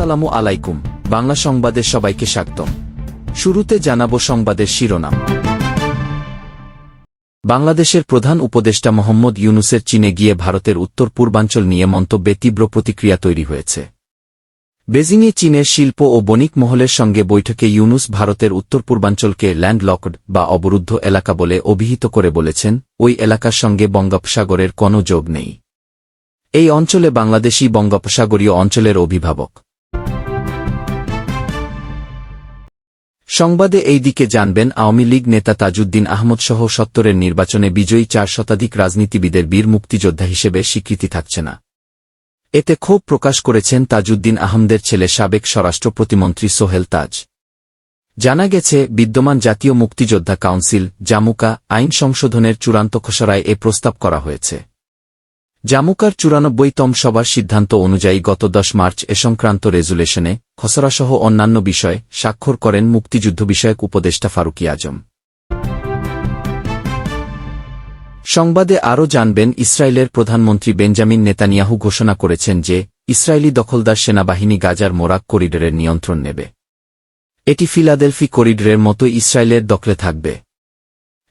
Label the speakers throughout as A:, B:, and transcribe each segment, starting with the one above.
A: আসসালামু আলাইকুম। বাংলা সংবাদে সবাইকে স্বাগতম। শুরুতে জানাব সংবাদের শিরোনাম। বাংলাদেশের প্রধান উপদেষ্টা মোহাম্মদ ইউনুসের চীনে গিয়ে ভারতের উত্তর পূর্বাঞ্চল নিয়ে মন্তব্যে তীব্র প্রতিক্রিয়া তৈরি হয়েছে। বেজিংয়ে চীনের শিল্প ও বণিক মহলের সঙ্গে বৈঠকে ইউনুস ভারতের উত্তর পূর্বাঞ্চলকে ল্যান্ডলকড বা অবরুদ্ধ এলাকা বলে অভিহিত করে বলেছেন, ওই এলাকার সঙ্গে বঙ্গোপসাগরের কোনো যোগ নেই। এই অঞ্চলে বাংলাদেশি বঙ্গোপসাগরীয় অঞ্চলের অভিভাবক। সংবাদে এই দিকে জানবেন আওয়ামী লীগ নেতা তাজউদ্দিন আহমদ সহ সত্তরের নির্বাচনে বিজয়ী চার শতাধিক রাজনীতিবিদের বীর মুক্তিযোদ্ধা হিসেবে স্বীকৃতি থাকছে না। এতে ক্ষোভ প্রকাশ করেছেন তাজউদ্দিন আহমদের ছেলে সাবেক স্বরাষ্ট্র প্রতিমন্ত্রী সোহেল তাজ। জানা গেছে, বিদ্যমান জাতীয় মুক্তিযোদ্ধা কাউন্সিল, জামুকা, আইন সংশোধনের চূড়ান্ত খসড়ায় এ প্রস্তাব করা হয়েছে। জামুকার চুরানব্বইতম সভার সিদ্ধান্ত অনুযায়ী গত দশ মার্চ এ সংক্রান্ত রেজুলেশনে খসড়াসহ অন্যান্য বিষয় স্বাক্ষর করেন মুক্তিযুদ্ধ বিষয়ক উপদেষ্টা ফারুকি আজম। সংবাদে আরও জানবেন, ইসরায়েলের প্রধানমন্ত্রী বেঞ্জামিন নেতানিয়াহু ঘোষণা করেছেন যে, ইসরায়েলি দখলদার সেনাবাহিনী গাজার মোরাক করিডোরের নিয়ন্ত্রণ নেবে। এটি ফিলাদেলফি করিডোরের মতো ইসরায়েলের দখলে থাকবে।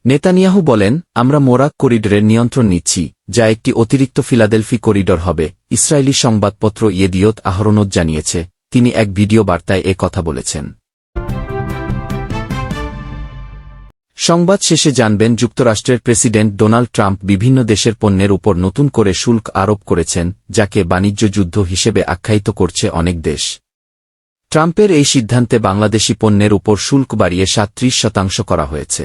A: নেতানিয়াহু বলেন, আমরা মোরাক করিডোরের নিয়ন্ত্রণ নিচ্ছি, যা একটি অতিরিক্ত ফিলাদেলফি করিডর হবে ইসরায়েলি সংবাদপত্র ইয়েদিয়ত আহরণত জানিয়েছে, তিনি এক ভিডিও বার্তায় এ কথা বলেছেন। সংবাদ শেষে জানবেন যুক্তরাষ্ট্রের প্রেসিডেন্ট ডোনাল্ড ট্রাম্প বিভিন্ন দেশের পণ্যের উপর নতুন করে শুল্ক আরোপ করেছেন, যাকে বাণিজ্য যুদ্ধ হিসেবে আখ্যায়িত করছে অনেক দেশ। ট্রাম্পের এই সিদ্ধান্তে বাংলাদেশি পণ্যের উপর শুল্ক বাড়িয়ে সাত্রিশ শতাংশ করা হয়েছে।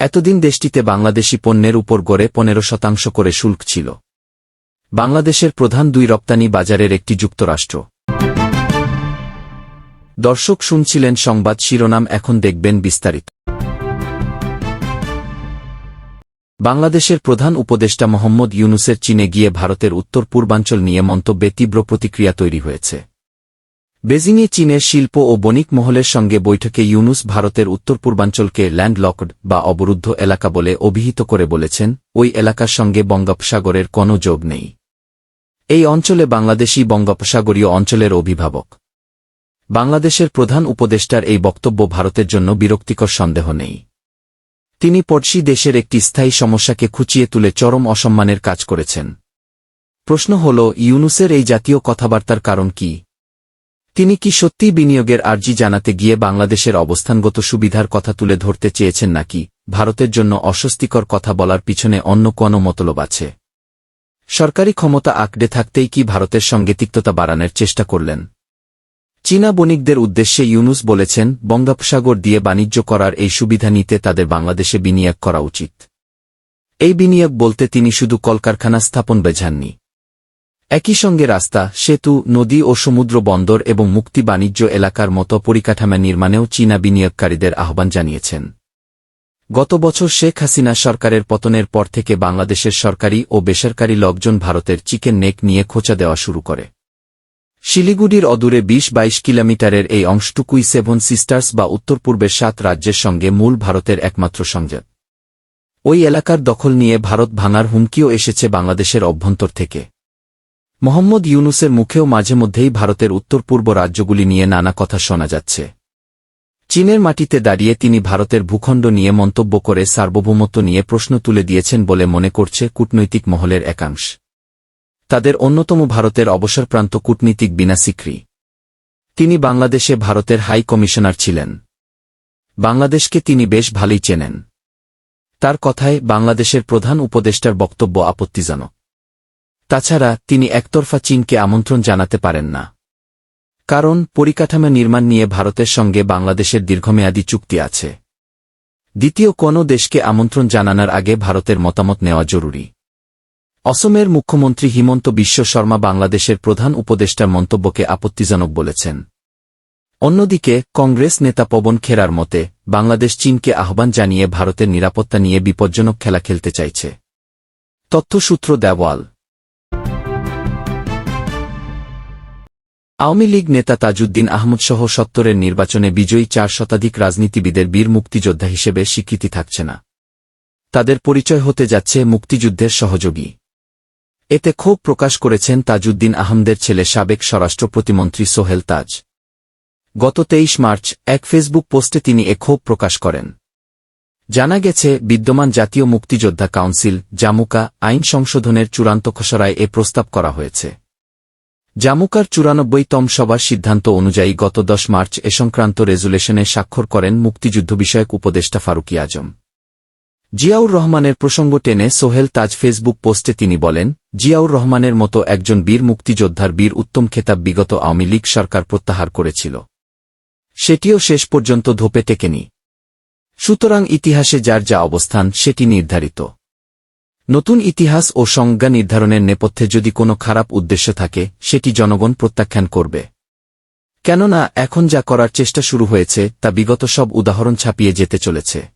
A: এতদিন দেশটিতে বাংলাদেশি পণ্যের উপর গড়ে পনেরো শতাংশ করে শুল্ক ছিল। বাংলাদেশের প্রধান দুই রপ্তানি বাজারের একটি যুক্তরাষ্ট্র। দর্শক শুনছিলেন সংবাদ শিরোনাম, এখন দেখবেন বিস্তারিত। বাংলাদেশের প্রধান উপদেষ্টা মোহাম্মদ ইউনুসের চীনে গিয়ে ভারতের উত্তর পূর্বাঞ্চল নিয়ে মন্তব্যে তীব্র প্রতিক্রিয়া তৈরি হয়েছে। বেজিংয়ে চীনের শিল্প ও বণিক মহলের সঙ্গে বৈঠকে ইউনুস ভারতের উত্তর পূর্বাঞ্চলকে ল্যান্ডলকড বা অবরুদ্ধ এলাকা বলে অভিহিত করে বলেছেন, ওই এলাকার সঙ্গে বঙ্গোপসাগরের কোনো যোগ নেই। এই অঞ্চলে বাংলাদেশি বঙ্গোপসাগরীয় অঞ্চলের অভিভাবক। বাংলাদেশের প্রধান উপদেষ্টার এই বক্তব্য ভারতের জন্য বিরক্তিকর সন্দেহ নেই। তিনি পড়শি দেশের একটি স্থায়ী সমস্যাকে খুঁচিয়ে তুলে চরম অসম্মানের কাজ করেছেন। প্রশ্ন হল, ইউনুসের এই জাতীয় কথাবার্তার কারণ কি? তিনি কি সত্যিই বিনিয়োগের আর্জি জানাতে গিয়ে বাংলাদেশের অবস্থানগত সুবিধার কথা তুলে ধরতে চেয়েছেন নাকি, ভারতের জন্য অস্বস্তিকর কথা বলার পিছনে অন্য কোনো মতলব আছে? সরকারি ক্ষমতা আঁকড়ে থাকতেই কি ভারতের সঙ্গে তিক্ততা বাড়ানোর চেষ্টা করলেন? চীনা বণিকদের উদ্দেশ্যে ইউনুস বলেছেন, বঙ্গোপসাগর দিয়ে বাণিজ্য করার এই সুবিধা নিতে তাদের বাংলাদেশে বিনিয়োগ করা উচিত। এই বিনিয়োগ বলতে তিনি শুধু কলকারখানা স্থাপন বেঝাননি একই সঙ্গে রাস্তা, সেতু, নদী ও সমুদ্র বন্দর এবং মুক্তি বাণিজ্য এলাকার মতো পরিকাঠামো নির্মাণেও চীনা বিনিয়োগকারীদের আহ্বান জানিয়েছেন। গত বছর শেখ হাসিনা সরকারের পতনের পর থেকে বাংলাদেশের সরকারি ও বেসরকারি লোকজন ভারতের চিকেন নেক নিয়ে খোঁচা দেওয়া শুরু করে। শিলিগুড়ির অদূরে বিশ বাইশ কিলোমিটারের এই অংশটুকুই সেভেন সিস্টার্স বা উত্তর পূর্বের সাত রাজ্যের সঙ্গে মূল ভারতের একমাত্র সংযোগ ওই এলাকার দখল নিয়ে ভারত ভাঙার হুমকিও এসেছে বাংলাদেশের অভ্যন্তর থেকে। মোহাম্মদ ইউনুসের মুখেও মাঝে মধ্যেই ভারতের উত্তর পূর্ব রাজ্যগুলি নিয়ে নানা কথা শোনা যাচ্ছে। চীনের মাটিতে দাঁড়িয়ে তিনি ভারতের ভূখণ্ড নিয়ে মন্তব্য করে সার্বভৌমত্ব নিয়ে প্রশ্ন তুলে দিয়েছেন বলে মনে করছে কূটনৈতিক মহলের একাংশ। তাদের অন্যতম ভারতের অবসরপ্রান্ত কূটনীতিক বিনা সিক্রি। তিনি বাংলাদেশে ভারতের হাই কমিশনার ছিলেন। বাংলাদেশকে তিনি বেশ ভালোই চেনেন। তার কথায় বাংলাদেশের প্রধান উপদেষ্টার বক্তব্য আপত্তিজনক। তাছাড়া তিনি একতরফা চীনকে আমন্ত্রণ জানাতে পারেন না। কারণ, পরিকাঠামো নির্মাণ নিয়ে ভারতের সঙ্গে বাংলাদেশের দীর্ঘমেয়াদী চুক্তি আছে। দ্বিতীয় কোনো দেশকে আমন্ত্রণ জানানোর আগে ভারতের মতামত নেওয়া জরুরি। অসমের মুখ্যমন্ত্রী হিমন্ত বিশ্ব শর্মা বাংলাদেশের প্রধান উপদেষ্টার মন্তব্যকে আপত্তিজনক বলেছেন। অন্যদিকে, কংগ্রেস নেতা পবন খেরার মতে, বাংলাদেশ চীনকে আহ্বান জানিয়ে ভারতের নিরাপত্তা নিয়ে বিপজ্জনক খেলা খেলতে চাইছে। তথ্যসূত্র দেওয়াল আওয়ামী লীগ নেতা তাজউদ্দিন আহমদসহ সত্তরের নির্বাচনে বিজয়ী চার শতাধিক রাজনীতিবিদের বীর মুক্তিযোদ্ধা হিসেবে স্বীকৃতি থাকছে না। তাদের পরিচয় হতে যাচ্ছে মুক্তিযুদ্ধের সহযোগী। এতে ক্ষোভ প্রকাশ করেছেন তাজউদ্দিন আহমদের ছেলে সাবেক স্বরাষ্ট্র প্রতিমন্ত্রী সোহেল তাজ। গত তেইশ মার্চ এক ফেসবুক পোস্টে তিনি এ ক্ষোভ প্রকাশ করেন। জানা গেছে, বিদ্যমান জাতীয় মুক্তিযোদ্ধা কাউন্সিল, জামুকা, আইন সংশোধনের চূড়ান্ত খসড়ায় এ প্রস্তাব করা হয়েছে। জামুকার চুরানব্বইতম সভার সিদ্ধান্ত অনুযায়ী গত দশ মার্চ এ সংক্রান্ত রেজুলেশনে স্বাক্ষর করেন মুক্তিযুদ্ধ বিষয়ক উপদেষ্টা ফারুকি আজম। জিয়াউর রহমানের প্রসঙ্গ টেনে সোহেল তাজ ফেসবুক পোস্টে তিনি বলেন, জিয়াউর রহমানের মতো একজন বীর মুক্তিযোদ্ধার বীর উত্তম খেতাব বিগত আওয়ামী লীগ সরকার প্রত্যাহার করেছিল। সেটিও শেষ পর্যন্ত ধোপে টেকেনি। সুতরাং ইতিহাসে যার যা অবস্থান, সেটি নির্ধারিত। নতুন ইতিহাস ও সংজ্ঞা নির্ধারণের নেপথ্যে যদি কোনো খারাপ উদ্দেশ্য থাকে, সেটি জনগণ প্রত্যাখ্যান করবে। কেননা, এখন যা করার চেষ্টা শুরু হয়েছে, তা বিগত সব উদাহরণ ছাপিয়ে যেতে চলেছে।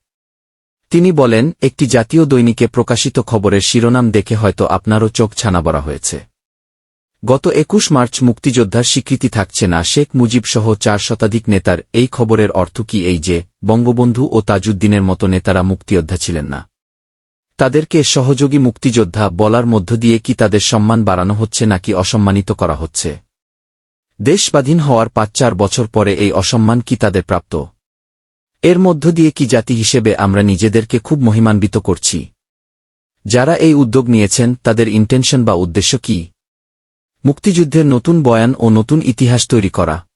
A: তিনি বলেন, একটি জাতীয় দৈনিকে প্রকাশিত খবরের শিরোনাম দেখে হয়তো আপনারও চোখ ছানা বড়া হয়েছে। গত একুশ মার্চ মুক্তিযোদ্ধার স্বীকৃতি থাকছে না শেখ মুজিব সহ চার শতাধিক নেতার, এই খবরের অর্থ কি এই যে, বঙ্গবন্ধু ও তাজউদ্দিনের মতো নেতারা মুক্তিযোদ্ধা ছিলেন না? তাদেরকে সহযোগী মুক্তিযোদ্ধা বলার মধ্য দিয়ে কি তাদের সম্মান বাড়ানো হচ্ছে নাকি অসম্মানিত করা হচ্ছে? দেশ স্বাধীন হওয়ার পাঁচ চার বছর পরে এই অসম্মান কি তাদের প্রাপ্ত? এর মধ্য দিয়ে কি জাতি হিসেবে আমরা নিজেদেরকে খুব মহিমান্বিত করছি? যারা এই উদ্যোগ নিয়েছেন, তাদের ইন্টেনশন বা উদ্দেশ্য কি? মুক্তিযুদ্ধের নতুন বয়ান ও নতুন ইতিহাস তৈরি করা।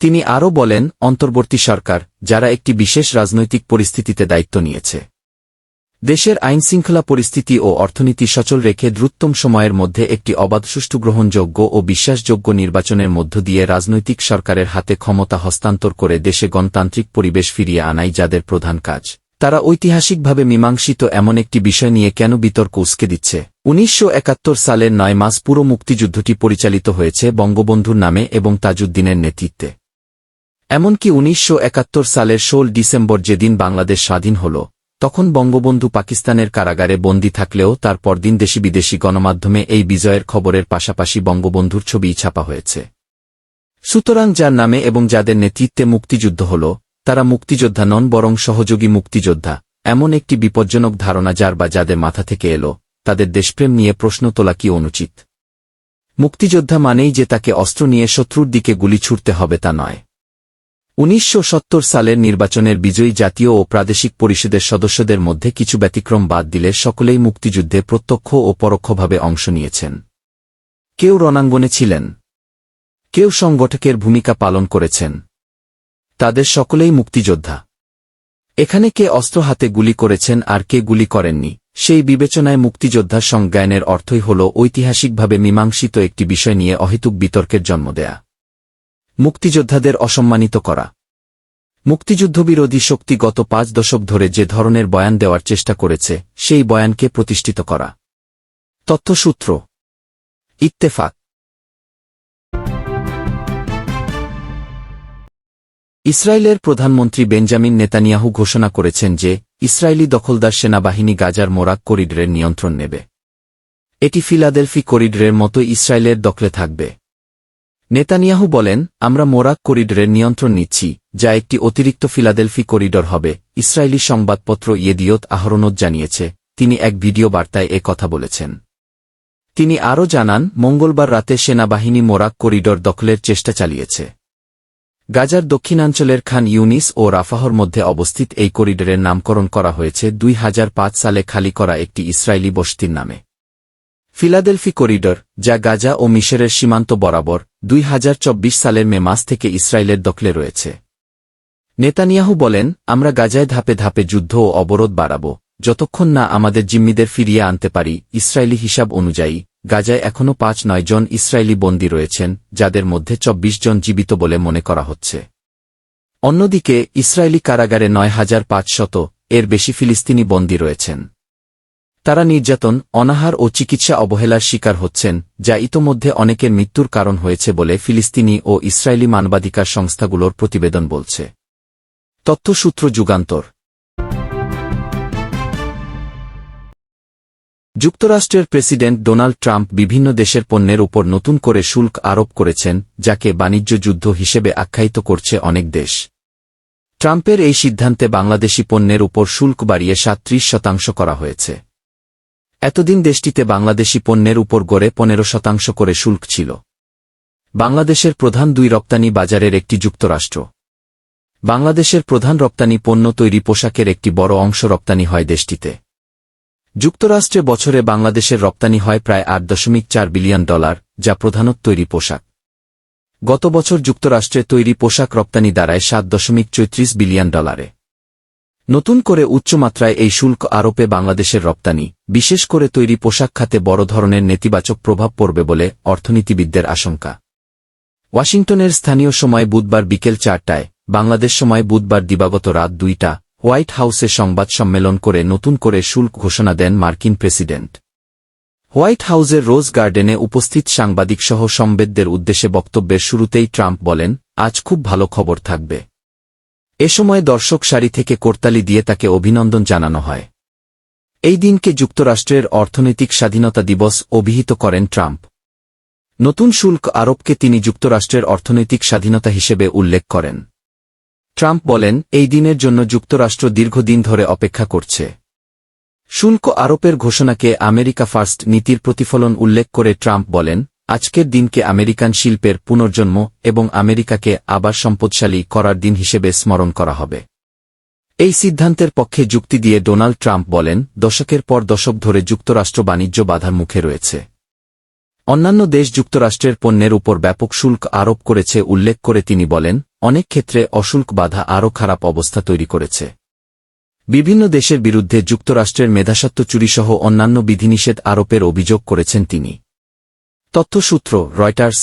A: তিনি আরও বলেন, অন্তর্বর্তী সরকার, যারা একটি বিশেষ রাজনৈতিক পরিস্থিতিতে দায়িত্ব নিয়েছে। দেশের আইনশৃঙ্খলা পরিস্থিতি ও অর্থনীতি সচল রেখে দ্রুততম সময়ের মধ্যে একটি অবাধ সুষ্ঠু গ্রহণযোগ্য ও বিশ্বাসযোগ্য নির্বাচনের মধ্য দিয়ে রাজনৈতিক সরকারের হাতে ক্ষমতা হস্তান্তর করে দেশে গণতান্ত্রিক পরিবেশ ফিরিয়ে আনাই যাদের প্রধান কাজ। তারা ঐতিহাসিকভাবে মীমাংসিত এমন একটি বিষয় নিয়ে কেন বিতর্ক উস্কে দিচ্ছে? উনিশশো একাত্তর সালের নয় মাস পুরো মুক্তিযুদ্ধটি পরিচালিত হয়েছে বঙ্গবন্ধুর নামে এবং তাজউদ্দিনের নেতৃত্বে। এমনকি উনিশশো একাত্তর সালের ষোল ডিসেম্বর যেদিন বাংলাদেশ স্বাধীন হল তখন বঙ্গবন্ধু পাকিস্তানের কারাগারে বন্দী থাকলেও তার পরদিন দেশি বিদেশি গণমাধ্যমে এই বিজয়ের খবরের পাশাপাশি বঙ্গবন্ধুর ছবি ছাপা হয়েছে। সুতরাং যার নামে এবং যাদের নেতৃত্বে মুক্তিযুদ্ধ হল, তারা মুক্তিযোদ্ধা নন বরং সহযোগী মুক্তিযোদ্ধা, এমন একটি বিপজ্জনক ধারণা যার বা যাদের মাথা থেকে এলো, তাদের দেশপ্রেম নিয়ে প্রশ্ন তোলা কি অনুচিত? মুক্তিযোদ্ধা মানেই যে তাকে অস্ত্র নিয়ে শত্রুর দিকে গুলি ছুটতে হবে তা নয়। উনিশশো সত্তর সালের নির্বাচনের বিজয়ী জাতীয় ও প্রাদেশিক পরিষদের সদস্যদের মধ্যে কিছু ব্যতিক্রম বাদ দিলে সকলেই মুক্তিযুদ্ধে প্রত্যক্ষ ও পরোক্ষভাবে অংশ নিয়েছেন। কেউ রণাঙ্গনে ছিলেন। কেউ সংগঠকের ভূমিকা পালন করেছেন। তাদের সকলেই মুক্তিযোদ্ধা। এখানে কে অস্ত্র হাতে গুলি করেছেন আর কে গুলি করেননি, সেই বিবেচনায় মুক্তিযোদ্ধার সংজ্ঞায়নের অর্থই হল ঐতিহাসিকভাবে মীমাংসিত একটি বিষয় নিয়ে অহেতুক বিতর্কের জন্ম দেয়া। মুক্তিযোদ্ধাদের অসম্মানিত করা। মুক্তিযুদ্ধবিরোধী শক্তি গত পাঁচ দশক ধরে যে ধরনের বয়ান দেওয়ার চেষ্টা করেছে, সেই বয়ানকে প্রতিষ্ঠিত করা। তথ্যসূত্র। ইত্তেফাক। ইসরায়েলের প্রধানমন্ত্রী বেঞ্জামিন নেতানিয়াহু ঘোষণা করেছেন যে, ইসরায়েলি দখলদার সেনাবাহিনী গাজার মোরাক করিডরের নিয়ন্ত্রণ নেবে। এটি ফিলাদেলফি করিডরের মতো ইসরায়েলের দখলে থাকবে। নেতানিয়াহু বলেন, আমরা মোরাক করিডরের নিয়ন্ত্রণ নিচ্ছি, যা একটি অতিরিক্ত ফিলাদেলফি করিডর হবে ইসরায়েলি সংবাদপত্র ইয়েদিয়ত আহরণত জানিয়েছে, তিনি এক ভিডিও বার্তায় এ কথা বলেছেন। তিনি আরও জানান, মঙ্গলবার রাতে সেনাবাহিনী মোরাক করিডর দখলের চেষ্টা চালিয়েছে। গাজার দক্ষিণাঞ্চলের খান ইউনিস ও রাফাহর মধ্যে অবস্থিত এই করিডরের নামকরণ করা হয়েছে দুই হাজার পাঁচ সালে খালি করা একটি ইসরায়েলি বস্তির নামে। ফিলাদেলফি করিডর, যা গাজা ও মিশরের সীমান্ত বরাবর দুই হাজার চব্বিশ সালের মে মাস থেকে ইসরায়েলের দখলে রয়েছে। নেতানিয়াহু বলেন, আমরা গাজায় ধাপে ধাপে যুদ্ধ ও অবরোধ বাড়াব। যতক্ষণ না আমাদের জিম্মিদের ফিরিয়ে আনতে পারি, ইসরায়েলি হিসাব অনুযায়ী, গাজায় এখনও পাঁচ নয় জন ইসরায়েলি বন্দী রয়েছেন, যাদের মধ্যে চব্বিশ জন জীবিত বলে মনে করা হচ্ছে। অন্যদিকে, ইসরায়েলি কারাগারে নয় হাজার পাঁচশত এর বেশি ফিলিস্তিনি বন্দী রয়েছেন। তারা নির্যাতন, অনাহার ও চিকিৎসা অবহেলার শিকার হচ্ছেন, যা ইতোমধ্যে অনেকের মৃত্যুর কারণ হয়েছে বলে ফিলিস্তিনি ও ইসরায়েলি মানবাধিকার সংস্থাগুলোর প্রতিবেদন বলছে। তথ্যসূত্র যুগান্তর। যুক্তরাষ্ট্রের প্রেসিডেন্ট ডোনাল্ড ট্রাম্প বিভিন্ন দেশের পণ্যের উপর নতুন করে শুল্ক আরোপ করেছেন, যাকে বাণিজ্য যুদ্ধ হিসেবে আখ্যায়িত করছে অনেক দেশ। ট্রাম্পের এই সিদ্ধান্তে বাংলাদেশি পণ্যের উপর শুল্ক বাড়িয়ে সাত্রিশ শতাংশ করা হয়েছে। এতদিন দেশটিতে বাংলাদেশি পণ্যের উপর গড়ে পনেরো শতাংশ করে শুল্ক ছিল। বাংলাদেশের প্রধান দুই রপ্তানি বাজারের একটি যুক্তরাষ্ট্র। বাংলাদেশের প্রধান রপ্তানি পণ্য তৈরি পোশাকের একটি বড় অংশ রপ্তানি হয় দেশটিতে। যুক্তরাষ্ট্রে বছরে বাংলাদেশের রপ্তানি হয় প্রায় আট দশমিক চার বিলিয়ন ডলার, যা প্রধানত তৈরি পোশাক। গত বছর যুক্তরাষ্ট্রে তৈরি পোশাক রপ্তানি দাঁড়ায় সাত দশমিক চৈত্রিশ বিলিয়ন ডলারে। নতুন করে উচ্চমাত্রায় এই শুল্ক আরোপে বাংলাদেশের রপ্তানি, বিশেষ করে তৈরি পোশাক খাতে বড় ধরনের নেতিবাচক প্রভাব পড়বে বলে অর্থনীতিবিদদের আশঙ্কা। ওয়াশিংটনের স্থানীয় সময় বুধবার বিকেল চারটায়, বাংলাদেশ সময় বুধবার দিবাগত রাত দুইটা, হোয়াইট হাউসে সংবাদ সম্মেলন করে নতুন করে শুল্ক ঘোষণা দেন মার্কিন প্রেসিডেন্ট। হোয়াইট হাউসের রোজ গার্ডেনে উপস্থিত সাংবাদিকসহ সম্বেদদের উদ্দেশ্যে বক্তব্যের শুরুতেই ট্রাম্প বলেন, আজ খুব ভালো খবর থাকবে। এ সময় দর্শক সারি থেকে করতালি দিয়ে তাকে অভিনন্দন জানানো হয়। এই দিনকে যুক্তরাষ্ট্রের অর্থনৈতিক স্বাধীনতা দিবস অভিহিত করেন ট্রাম্প। নতুন শুল্ক আরোপকে তিনি যুক্তরাষ্ট্রের অর্থনৈতিক স্বাধীনতা হিসেবে উল্লেখ করেন। ট্রাম্প বলেন, এই দিনের জন্য যুক্তরাষ্ট্র দীর্ঘদিন ধরে অপেক্ষা করছে। শুল্ক আরোপের ঘোষণাকে আমেরিকা ফার্স্ট নীতির প্রতিফলন উল্লেখ করে ট্রাম্প বলেন আজকের দিনকে আমেরিকান শিল্পের পুনর্জন্ম এবং আমেরিকাকে আবার সম্পদশালী করার দিন হিসেবে স্মরণ করা হবে। এই সিদ্ধান্তের পক্ষে যুক্তি দিয়ে ডোনাল্ড ট্রাম্প বলেন, দশকের পর দশক ধরে যুক্তরাষ্ট্র বাণিজ্য বাধার মুখে রয়েছে। অন্যান্য দেশ যুক্তরাষ্ট্রের পণ্যের উপর ব্যাপক শুল্ক আরোপ করেছে উল্লেখ করে তিনি বলেন, অনেক ক্ষেত্রে অশুল্ক বাধা আরও খারাপ অবস্থা তৈরি করেছে। বিভিন্ন দেশের বিরুদ্ধে যুক্তরাষ্ট্রের মেধাসত্ব চুরিসহ অন্যান্য বিধিনিষেধ আরোপের অভিযোগ করেছেন তিনি। তথ্যসূত্র রয়টার্স